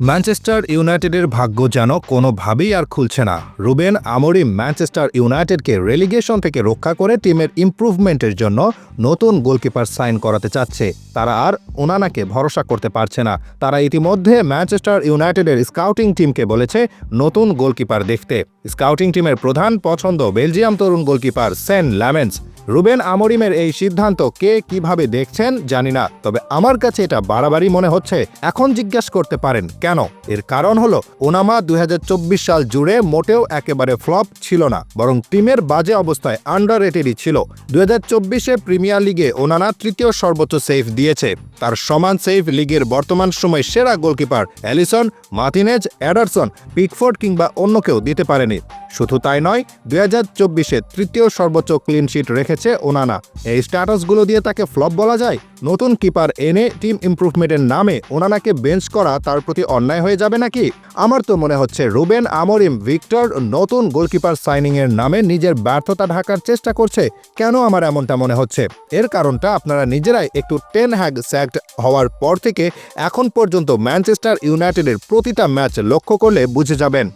Manchester ইউনাইটেডের ভাগ্য যেন কোনোভাবেই আর খুলছে না। রুবেন আমরিম ম্যানচেস্টার ইউনাইটেডকে রেলিগেশন থেকে রক্ষা করে টিমের ইমপ্রুভমেন্টের জন্য নতুন গোলকিপার সাইন করাতে চাচ্ছে। তারা আর ওনানাকে ভরসা করতে পারছে না। তারা ইতিমধ্যে ম্যানচেস্টার ইউনাইটেডের স্কাউটিং টিমকে বলেছে নতুন গোলকিপার দেখতে। স্কাউটিং টিমের প্রধান পছন্দ বেলজিয়াম তরুণ গোলকিপার সেন ল্যামেন্স। রুবেন আমরিমের এই সিদ্ধান্ত কে কীভাবে দেখছেন জানি না, তবে আমার কাছে এটা বাড়াবাড়ি মনে হচ্ছে। এখন জিজ্ঞাসা করতে পারেন কেন? এর কারণ হলো, ওনামা দুই হাজার চব্বিশ সাল জুড়ে মোটেও একেবারে ফ্লপ ছিল না, বরং টিমের বাজে অবস্থায় আন্ডার রেটেডই ছিল। দুই হাজার চব্বিশে প্রিমিয়ার লিগে ওনানা তৃতীয় সর্বোচ্চ সেফ দিয়েছে। তার সমান সেভ লিগের বর্তমান সময় সেরা goalkeeper Alisson Martinez, Ederson, Pickford কিংবা অন্য কেউ দিতে পারেনি। শুধু তাই নয়, দুই হাজার চব্বিশে তৃতীয় সর্বোচ্চ ক্লিনশিট রেখেছে ওনানা। এই স্ট্যাটাসগুলো দিয়ে তাকে ফ্লপ বলা যায়। নতুন কিপার এনে টিম ইমপ্রুভমেন্টের নামে ওনানাকে বেঞ্চ করা তার প্রতি অন্যায় হয়ে যাবে নাকি? আমার তো মনে হচ্ছে রুবেন আমরিম ভিক্টর নতুন গোলকিপার সাইনিংয়ের নামে নিজের ব্যর্থতা ঢাকার চেষ্টা করছে। কেন আমার এমনটা মনে হচ্ছে? এর কারণটা আপনারা নিজেরাই একটু টেন হ্যাগ স্যাক্ট হওয়ার পর থেকে এখন পর্যন্ত ম্যানচেস্টার ইউনাইটেডের প্রতিটা ম্যাচ লক্ষ্য করলে বুঝে যাবেন।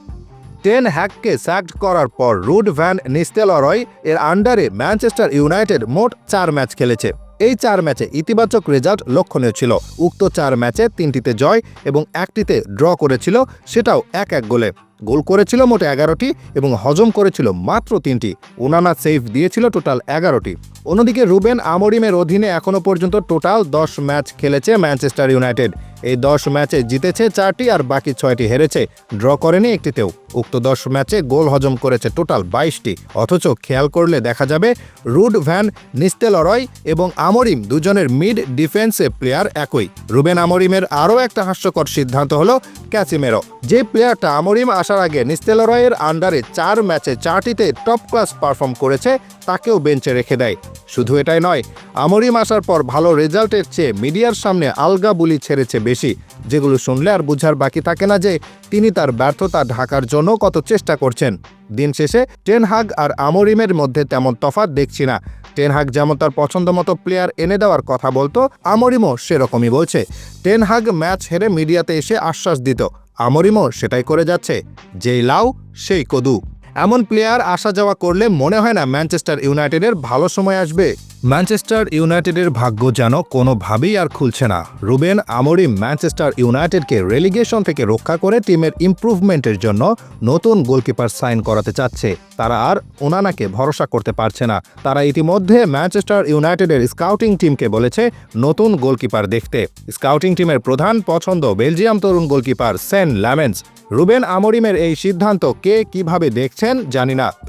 টেন হ্যাককে স্যাক্ট করার পর রুড ভ্যান নিস্তেলরয় এর আন্ডারে ম্যানচেস্টার ইউনাইটেড মোট চার ম্যাচ খেলেছে। এই চার ম্যাচে ইতিবাচক রেজাল্ট লক্ষণীয় ছিল। উক্ত চার ম্যাচে তিনটিতে জয় এবং একটিতে ড্র করেছিল, সেটাও এক এক গোলে। গোল করেছিল মোট এগারোটি এবং হজম করেছিল মাত্র তিনটি। ওনানা সেভ দিয়েছিল টোটাল এগারোটি। অন্যদিকে রুবেন আমরিমের অধীনে এখনও পর্যন্ত টোটাল দশ ম্যাচ খেলেছে ম্যানচেস্টার ইউনাইটেড। এই দশ ম্যাচে জিতেছে চারটি আর বাকি ছয়টি হেরেছে। ড্র করেনি একটিতেও। উক্ত দশ ম্যাচে গোল হজম করেছে টোটাল বাইশটি। অথচ খেয়াল করলে দেখা যাবে, রুড ভ্যান নিস্তেলরয় এবং আমরিম দুজনের মিড ডিফেন্সে প্লেয়ার একই। রুবেন আমরিমের আরও একটা হাস্যকর সিদ্ধান্ত হলো ক্যাসিমেরো। যে প্লেয়ারটা আমরিম আসার আগে নিস্তেলরয়ের আন্ডারে চার ম্যাচে চারটিতে টপ ক্লাস পারফর্ম করেছে, তাকেও বেঞ্চে রেখে দেয়। শুধু এটাই নয় আমরিম আসার পর ভালো রেজাল্টের চেয়ে মিডিয়ার সামনে আলগা বুলি ছেড়েছে বেশি, যেগুলো শুনলে আর বুঝার বাকি থাকে না যে তিনি তার ব্যর্থতা ঢাকার জন্য কত চেষ্টা করছেন। দিন শেষে টেনহাগ আর আমরিমের মধ্যে তেমন তফাৎ দেখছি না। টেনহাগ যেমন তার পছন্দ মতো প্লেয়ার এনে দেওয়ার কথা বলতো, আমরিমও সেরকমই বলছে। টেনহাগ ম্যাচ হেরে মিডিয়াতে এসে আশ্বাস দিত, আমরিমও সেটাই করে যাচ্ছে, যেই লাউ, সেই কদু। এমন প্লেয়ার আসা যাওয়া করলে মনে হয় না ম্যানচেস্টার ইউনাইটেডের ভালো সময় আসবে। ম্যানচেস্টার ইউনাইটেডের ভাগ্য যেন কোনোভাবেই আর খুলছে না। রুবেন আমরিম ম্যানচেস্টার ইউনাইটেডকে রেলিগেশন থেকে রক্ষা করে টিমের ইমপ্রুভমেন্টের জন্য নতুন গোলকিপার সাইন করাতে চাচ্ছে। তারা আর ওনানাকে ভরসা করতে পারছে না। তারা ইতিমধ্যে ম্যানচেস্টার ইউনাইটেডের স্কাউটিং টিমকে বলেছে নতুন গোলকিপার দেখতে। স্কাউটিং টিমের প্রধান পছন্দ বেলজিয়াম তরুণ গোলকিপার সেন ল্যামেন্স। রুবেন আমরিমের এই সিদ্ধান্ত কে কীভাবে দেখছেন জানি না।